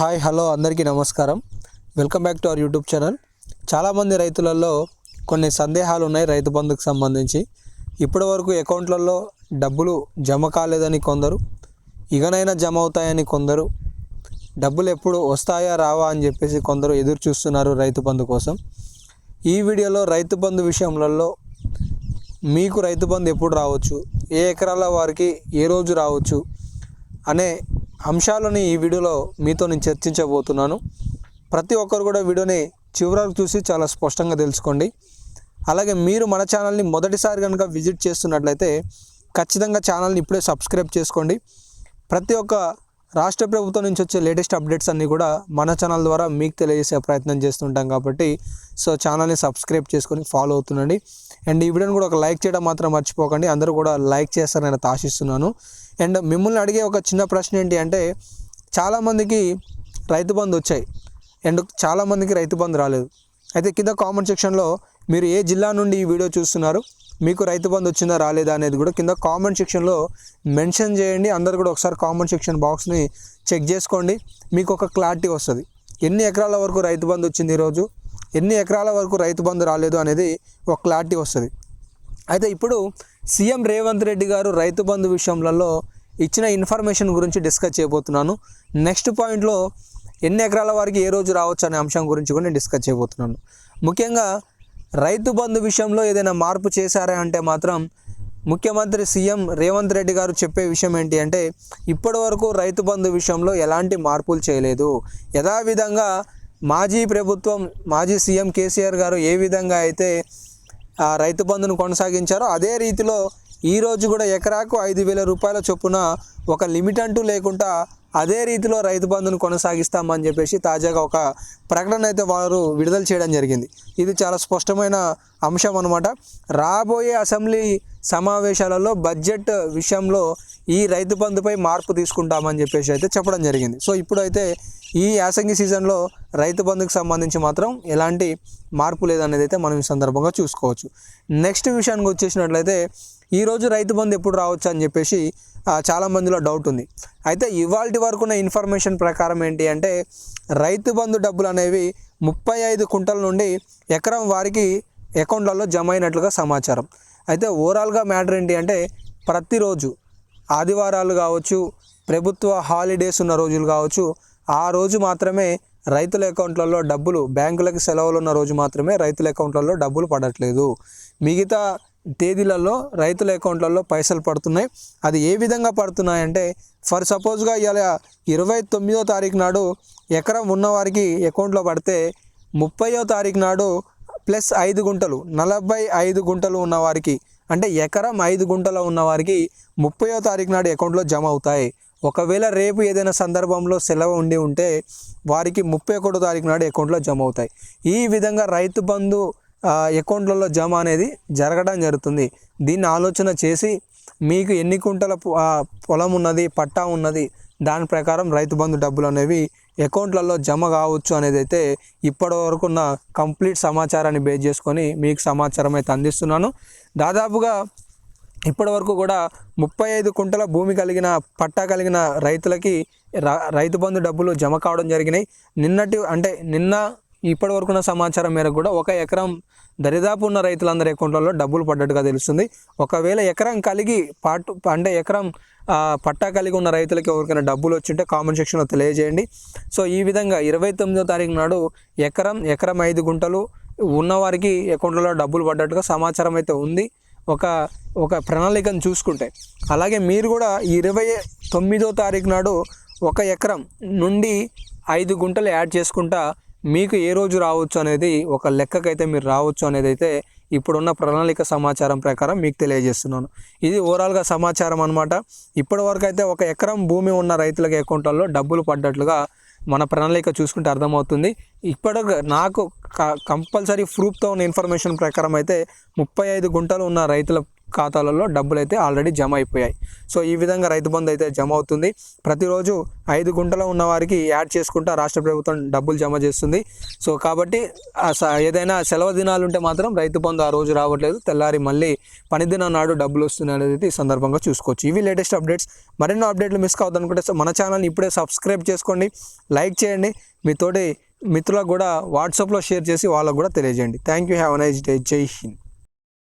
Hi hello అందరికీ నమస్కారం. Welcome back to our YouTube channel. చాలామంది రైతులలో కొన్ని సందేహాలు ఉన్నాయి రైతు బంధుకు సంబంధించి. ఇప్పటి వరకు అకౌంట్లలో డబ్బులు జమ కాలేదని కొందరు ఇకనైనా జమ అవుతాయని కొందరు డబ్బులు ఎప్పుడు వస్తాయా రావా అని చెప్పేసి కొందరు ఎదురు చూస్తున్నారు రైతు బంధు కోసం. ఈ వీడియోలో రైతు బంధు విషయంలో మీకు రైతు బంధు ఎప్పుడు రావచ్చు ఏ ఎకరాల వారికి ఏ రోజు రావచ్చు అనే అంశాలని ఈ వీడియోలో మీతో నేను చర్చించబోతున్నాను. ప్రతి ఒక్కరు కూడా వీడియోని చివరకు చూసి చాలా స్పష్టంగా తెలుసుకోండి. అలాగే మీరు మన ఛానల్ని మొదటిసారి కనుక విజిట్ చేస్తున్నట్లయితే ఖచ్చితంగా ఛానల్ని ఇప్పుడే సబ్స్క్రైబ్ చేసుకోండి. ప్రతి ఒక్క రాష్ట్ర ప్రభుత్వం నుంచి వచ్చే లేటెస్ట్ అప్డేట్స్ అన్నీ కూడా మన ఛానల్ ద్వారా మీకు తెలియజేసే ప్రయత్నం చేస్తుంటాం కాబట్టి సో ఛానల్ని సబ్స్క్రైబ్ చేసుకొని ఫాలో అవుతుండండి. అండ్ ఈ వీడియోని కూడా ఒక లైక్ చేయడం మాత్రం మర్చిపోకండి. అందరూ కూడా లైక్ చేస్తారని నేను ఆశిస్తున్నాను. అండ్ మిమ్మల్ని అడిగే ఒక చిన్న ప్రశ్న ఏంటి అంటే చాలామందికి రైతు బంధు వచ్చాయి. అండ్ చాలామందికి రైతు బంధు రాలేదు. అయితే కింద కామెంట్ సెక్షన్లో మీరు ఏ జిల్లా నుండి ఈ వీడియో చూస్తున్నారు? మీకు రైతు బంధు వచ్చిందా రాలేదా అనేది కూడా కింద కామెంట్ సెక్షన్లో మెన్షన్ చేయండి. అందరు కూడా ఒకసారి కామెంట్ సెక్షన్ బాక్స్ని చెక్ చేసుకోండి. మీకు ఒక క్లారిటీ వస్తుంది. ఎన్ని ఎకరాల వరకు రైతు బంధు వచ్చింది ఈరోజు? ఎన్ని ఎకరాల వరకు రైతు బంధు రాలేదు అనేది ఒక క్లారిటీ వస్తుంది. అయితే ఇప్పుడు సీఎం రేవంత్ రెడ్డి గారు రైతు బంధు విషయంలో ఇచ్చిన ఇన్ఫర్మేషన్ గురించి డిస్కస్ చేయబోతున్నాను. నెక్స్ట్ పాయింట్లో ఎన్ని ఎకరాల వారికి ఏ రోజు రావచ్చు అనే అంశం గురించి కూడా నేను డిస్కస్ చేయబోతున్నాను. ముఖ్యంగా రైతు బంధు విషయంలో ఏదైనా మార్పు చేశారా అంటే మాత్రం ముఖ్యమంత్రి సీఎం రేవంత్ రెడ్డి గారు చెప్పే విషయం ఏంటి అంటే ఇప్పటి వరకు రైతు బంధు విషయంలో ఎలాంటి మార్పులు చేయలేదు. యథావిధంగా మాజీ ప్రభుత్వం మాజీ సీఎం కేసీఆర్ గారు ఏ విధంగా అయితే ఆ రైతు బంధును కొనసాగించారో అదే రీతిలో ఈరోజు కూడా ఎకరాకు ఐదు వేల రూపాయల చొప్పున ఒక లిమిట్ అంటూ లేకుండా అదే రీతిలో రైతు బంధును కొనసాగిస్తామని చెప్పేసి తాజాగా ఒక ప్రకటన అయితే వారు విడుదల చేయడం జరిగింది. ఇది చాలా స్పష్టమైన అంశం అనమాట రాబోయే అసెంబ్లీ సమావేశాలలో బడ్జెట్ విషయంలో ఈ రైతు బంధుపై మార్పు తీసుకుంటామని చెప్పేసి అయితే చెప్పడం జరిగింది. సో ఇప్పుడైతే ఈ యాసంగి సీజన్లో రైతు బంధుకు సంబంధించి మాత్రం ఎలాంటి మార్పు లేదనేది అయితే మనం ఈ సందర్భంగా చూసుకోవచ్చు. నెక్స్ట్ విషయానికి వచ్చేసినట్లయితే ఈరోజు రైతు బంధు ఎప్పుడు రావచ్చు అని చెప్పేసి చాలామందిలో చాలా మందిలో డౌట్ ఉంది. అయితే ఇవాళ వరకు ఉన్న ఇన్ఫర్మేషన్ ప్రకారం ఏంటి అంటే రైతు బంధు డబ్బులు అనేవి ముప్పై ఐదు కుంటల నుండి ఎకరం వారికి అకౌంట్లలో జమ అయినట్లుగా సమాచారం. అయితే ఓవరాల్గా మ్యాటర్ ఏంటి అంటే ప్రతిరోజు ఆదివారాలు కావచ్చు ప్రభుత్వ హాలిడేస్ ఉన్న రోజులు కావచ్చు ఆ రోజు మాత్రమే రైతుల అకౌంట్లలో డబ్బులు బ్యాంకులకు సెలవులు ఉన్న రోజు మాత్రమే రైతుల అకౌంట్లలో డబ్బులు పడట్లేదు. మిగతా తేదీలలో రైతుల అకౌంట్లలో పైసలు పడుతున్నాయి. అది ఏ విధంగా పడుతున్నాయంటే ఫర్ సపోజ్గా ఇవాళ ఇరవై తొమ్మిదో తారీఖు నాడు ఎకరం ఉన్నవారికి అకౌంట్లో పడితే ముప్పయో తారీఖు నాడు ప్లస్ ఐదు గుంటలు నలభై ఐదు గుంటలు ఉన్నవారికి అంటే ఎకరం ఐదు గుంటలు ఉన్నవారికి ముప్పయో తారీఖు నాడు అకౌంట్లో జమ అవుతాయి. ఒకవేళ రేపు ఏదైనా సందర్భంలో సెలవు ఉండి ఉంటే వారికి ముప్పై ఒకటో తారీఖు నాడు అకౌంట్లో జమ అవుతాయి. ఈ విధంగా రైతు బంధు అకౌంట్లలో జమ అనేది జరగడం జరుగుతుంది. దీన్ని ఆలోచన చేసి మీకు ఎన్ని కుంటల పొలం ఉన్నది పట్టా ఉన్నది దాని ప్రకారం రైతు బంధు డబ్బులు అనేవి అకౌంట్లలో జమ కావచ్చు అనేది అయితే ఇప్పటి వరకు ఉన్న కంప్లీట్ సమాచారాన్ని బేస్ చేసుకొని మీకు సమాచారం అయితే అందిస్తున్నాను. దాదాపుగా ఇప్పటి వరకు కూడా ముప్పై ఐదు కుంటల భూమి కలిగిన పట్టా కలిగిన రైతులకి రైతు బంధు డబ్బులు జమ కావడం జరిగినాయి. నిన్నటి అంటే నిన్న ఇప్పటి వరకు ఉన్న సమాచారం మేరకు కూడా ఒక ఎకరం దరిదాపు ఉన్న రైతులందరి అకౌంట్లలో డబ్బులు పడ్డట్టుగా తెలుస్తుంది. ఒకవేళ ఎకరం కలిగి పాటు అంటే ఎకరం పట్టా కలిగి ఉన్న రైతులకి ఎవరికైనా డబ్బులు వచ్చింటే కామెంట్ సెక్షన్లో తెలియజేయండి. సో ఈ విధంగా ఇరవై తొమ్మిదో తారీఖు నాడు ఎకరం ఎకరం ఐదు గుంటలు ఉన్నవారికి అకౌంట్లలో డబ్బులు పడ్డట్టుగా సమాచారం అయితే ఉంది. ఒక ఒక ప్రణాళికను చూసుకుంటే. అలాగే మీరు కూడా ఇరవై తొమ్మిదో తారీఖు నాడు ఒక ఎకరం నుండి ఐదు గుంటలు యాడ్ చేసుకుంటా మీకు ఏ రోజు రావచ్చు అనేది ఒక లెక్కకైతే మీరు రావచ్చు అనేది అయితే ఇప్పుడున్న ప్రణాళిక సమాచారం ప్రకారం మీకు తెలియజేస్తున్నాను. ఇది ఓవరాల్గా సమాచారం అనమాట ఇప్పటి వరకు అయితే ఒక ఎకరం భూమి ఉన్న రైతులకి అకౌంట్లలో డబ్బులు పడ్డట్లుగా మన ప్రణాళిక చూసుకుంటే అర్థమవుతుంది. ఇప్పటి నాకు కంపల్సరీ ప్రూఫ్తో ఉన్న ఇన్ఫర్మేషన్ ప్రకారం అయితే ముప్పై ఐదు గుంటలు ఉన్న రైతుల ఖాతాలలో డబ్బులు అయితే ఆల్రెడీ జమ అయిపోయాయి. సో ఈ విధంగా రైతు బంధు అయితే జమ అవుతుంది. ప్రతిరోజు ఐదు గుంటలో ఉన్న వారికి యాడ్ చేసుకుంటా రాష్ట్ర ప్రభుత్వం డబ్బులు జమ చేస్తుంది. సో కాబట్టి స- ఏదైనా సెలవు దినాలు ఉంటే మాత్రం రైతు బంధు ఆ రోజు రావట్లేదు. తెల్లారి మళ్ళీ పనిదినం నాడు డబ్బులు వస్తున్నాయి అనేది ఈ సందర్భంగా చూసుకోవచ్చు. ఇవి లేటెస్ట్ అప్డేట్స్. మరెన్నో అప్డేట్లు మిస్ కావద్దనుకుంటే మన ఛానల్ని ఇప్పుడే సబ్స్క్రైబ్ చేసుకోండి. లైక్ చేయండి. మీతోటి మిత్రులకు కూడా వాట్సాప్లో షేర్ చేసి వాళ్ళకు కూడా తెలియజేయండి. Thank you. Have nice day. Jai Hind.